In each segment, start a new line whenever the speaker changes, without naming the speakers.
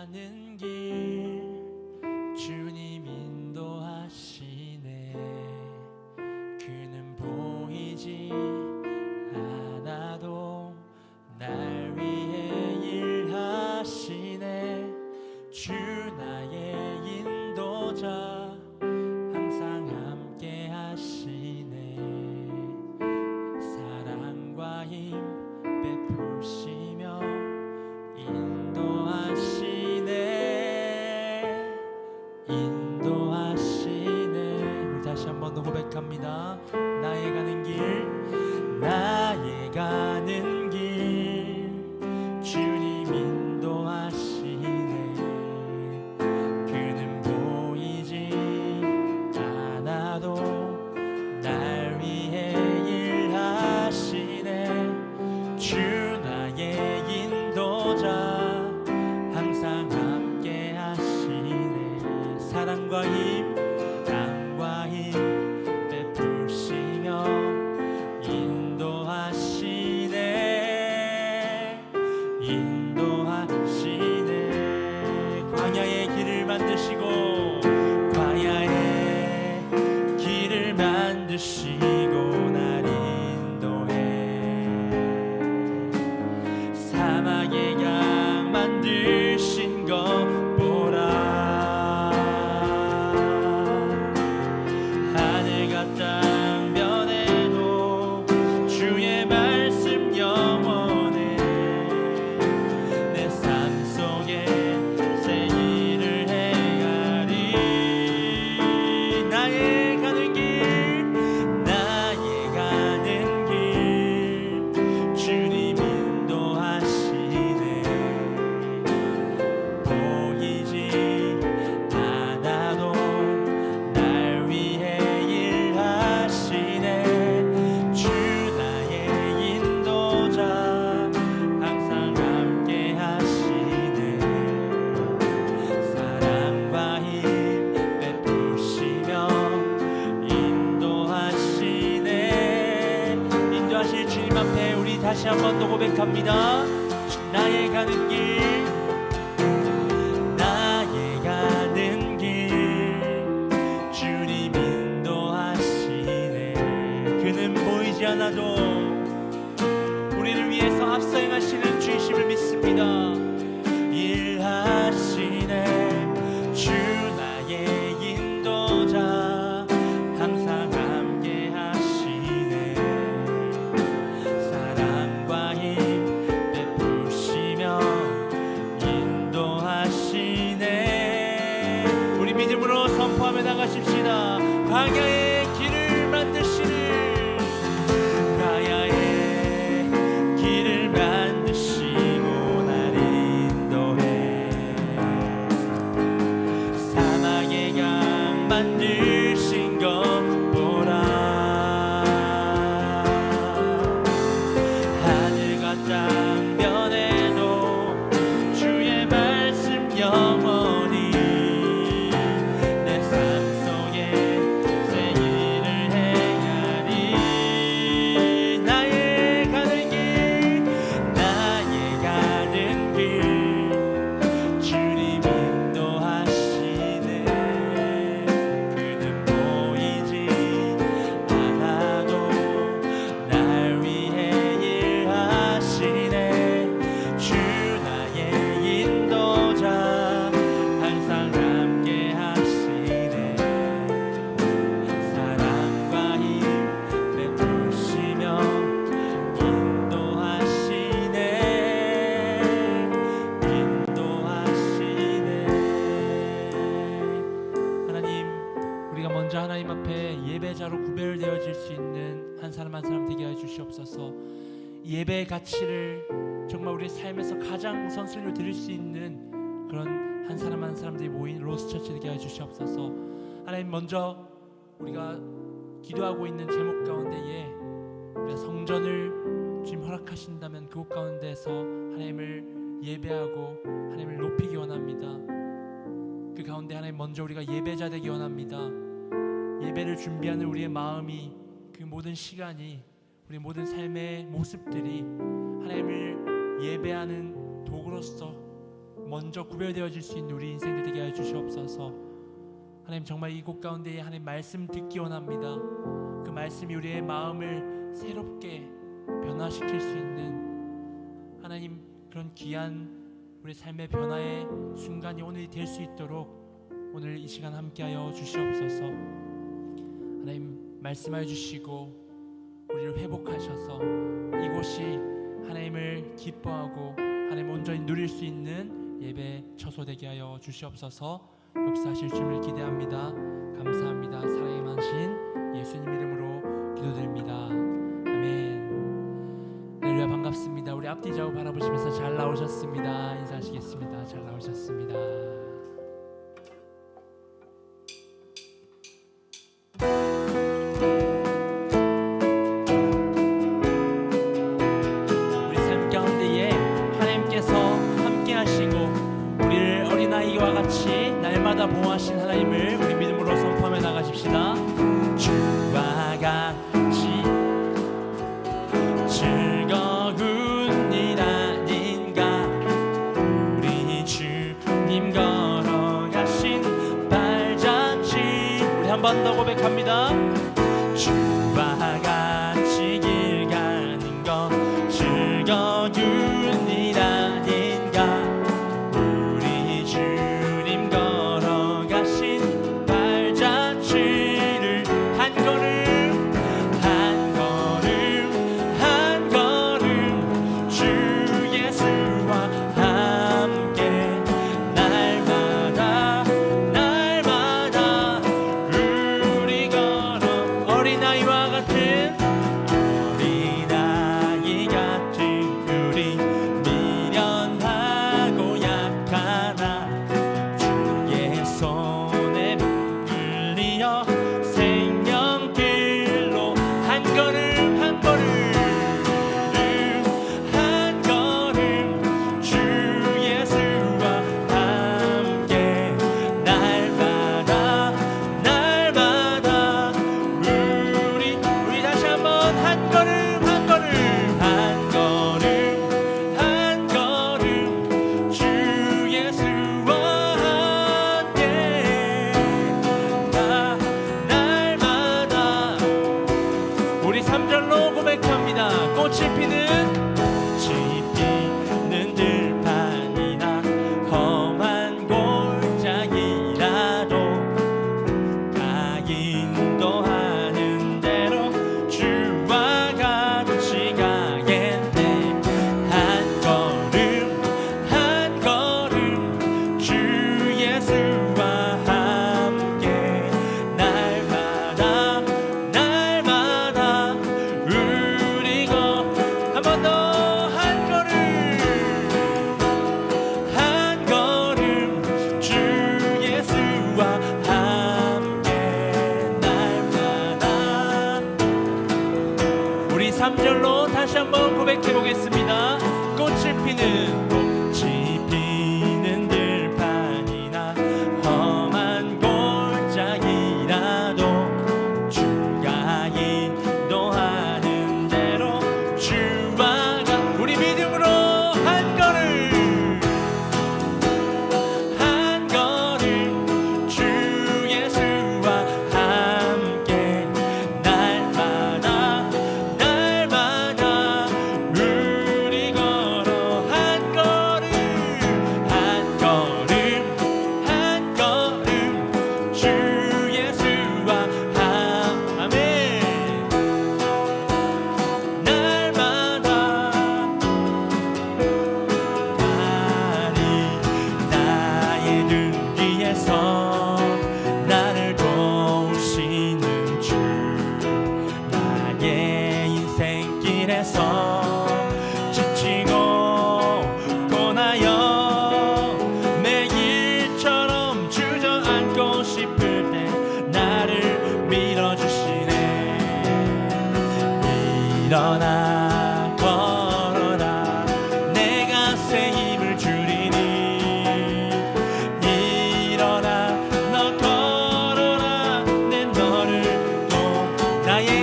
나는 길 나의 가는 하시고 하나도 우리를 위해서 합성하시는 주이심을 믿습니다. and you. 먼저 우리가 기도하고 있는 제목 가운데에 우리가 성전을 주님 허락하신다면 그곳 가운데서 하나님을 예배하고 하나님을 높이기 원합니다. 그 가운데 하나님 먼저 우리가 예배자 되기 원합니다. 예배를 준비하는 우리의 마음이 그 모든 시간이 우리 모든 삶의 모습들이 하나님을 예배하는 도구로서 먼저 구별되어질 수 있는 우리 인생들 되게 하여 주시옵소서. 하나님 정말 이곳 가운데에 하나님 말씀 듣기 원합니다. 그 말씀이 우리의 마음을 새롭게 변화시킬 수 있는 하나님 그런 귀한 우리 삶의 변화의 순간이 오늘이 될 수 있도록 오늘 이 시간 함께하여 주시옵소서. 하나님 말씀하여 주시고 우리를 회복하셔서 이곳이 하나님을 기뻐하고 하나님 온전히 누릴 수 있는 예배 처소 되게 하여 주시옵소서. 역사하실 주님을 기대합니다. 감사합니다. 사랑의 만신 예수님 이름으로 기도드립니다. 아멘. 할렐루야 반갑습니다. 우리 앞뒤 좌우 바라보시면서 잘 나오셨습니다. 인사하시겠습니다. 잘 나오셨습니다. 날마다 보호하신 하나님을 우리 믿음으로 선포하며 나가십시다. 주와 같이 즐거운 일 아닌가 우리 주님 걸어가신 발자취 우리 한 번 더 고백합니다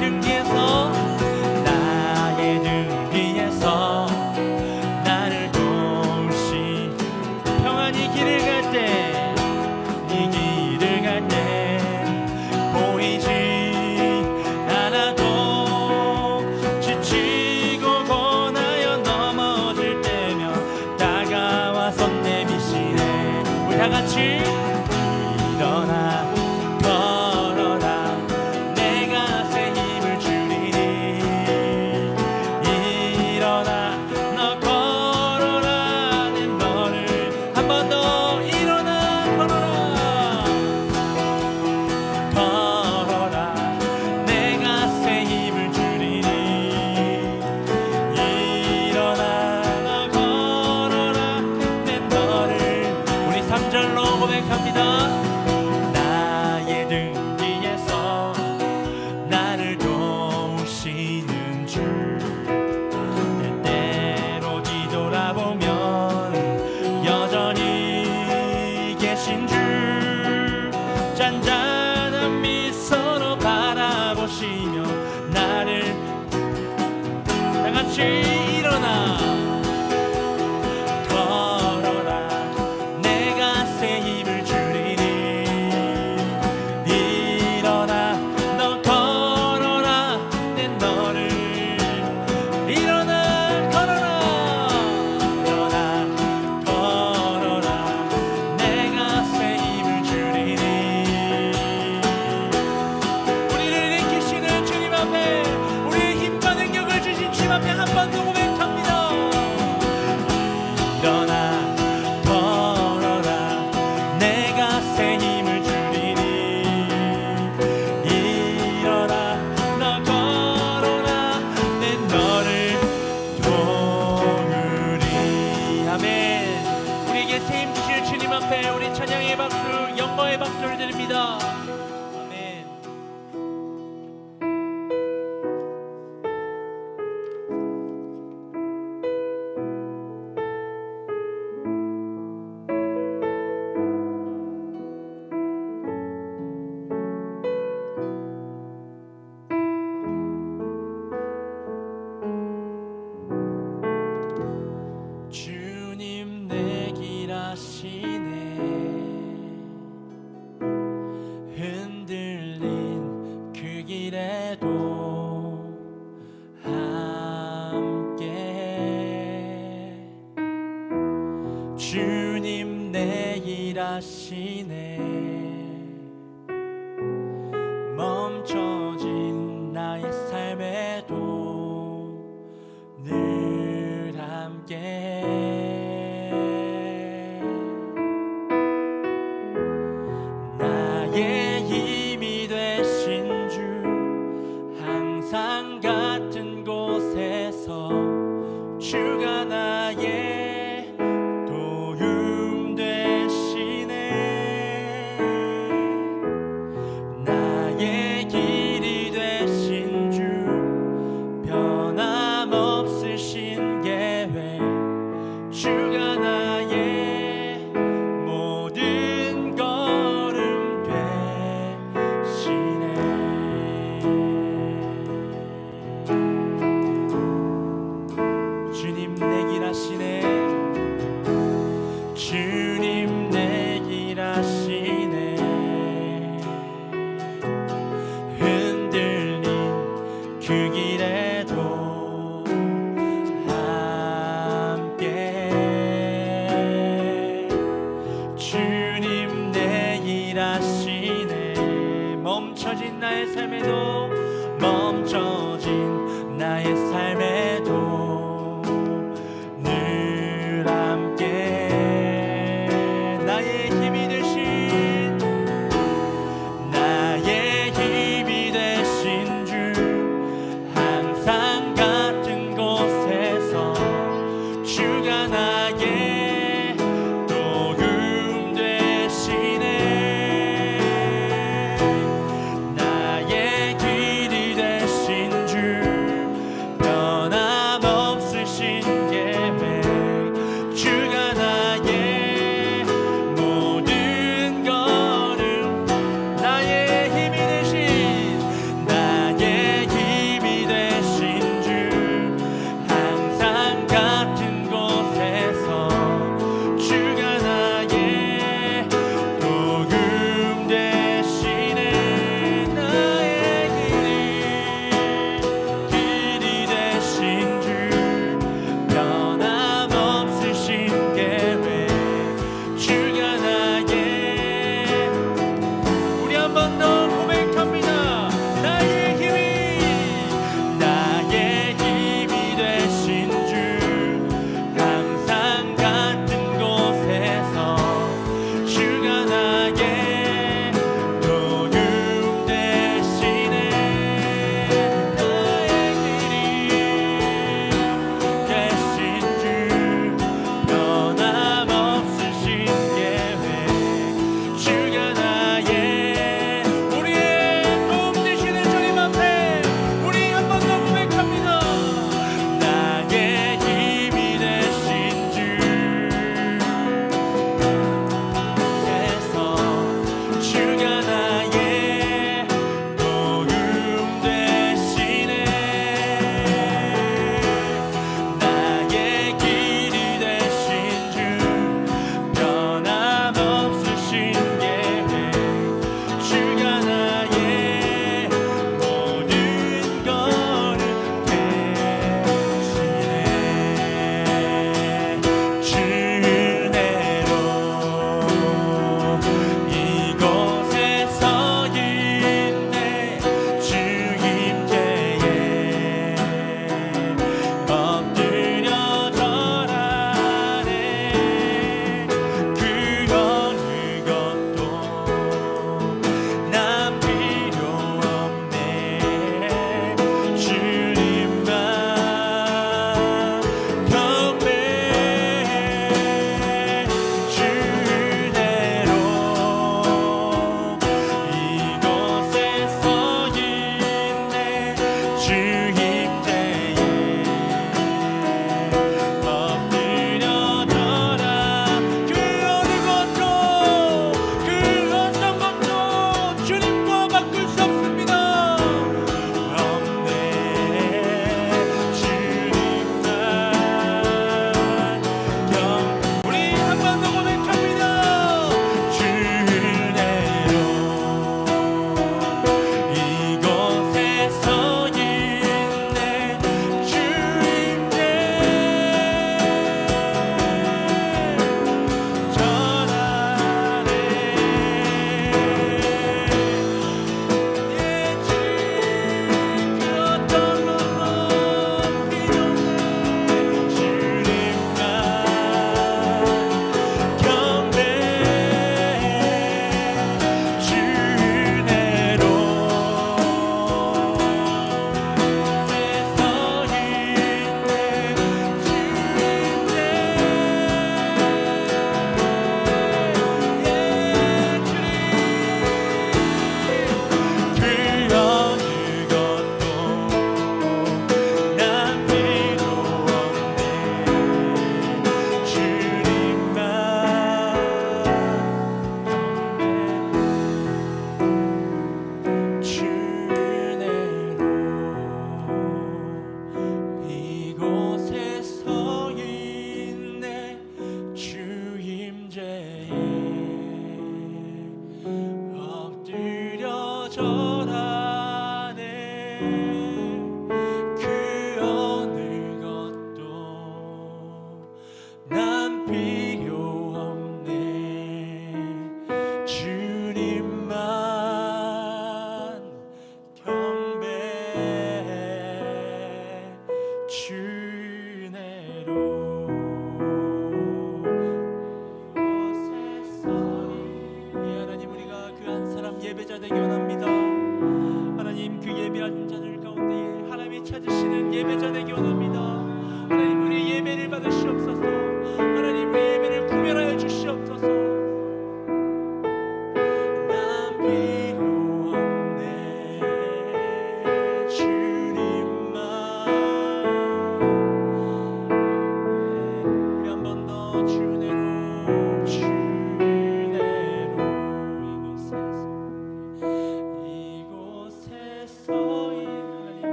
ถึ走 길 아시네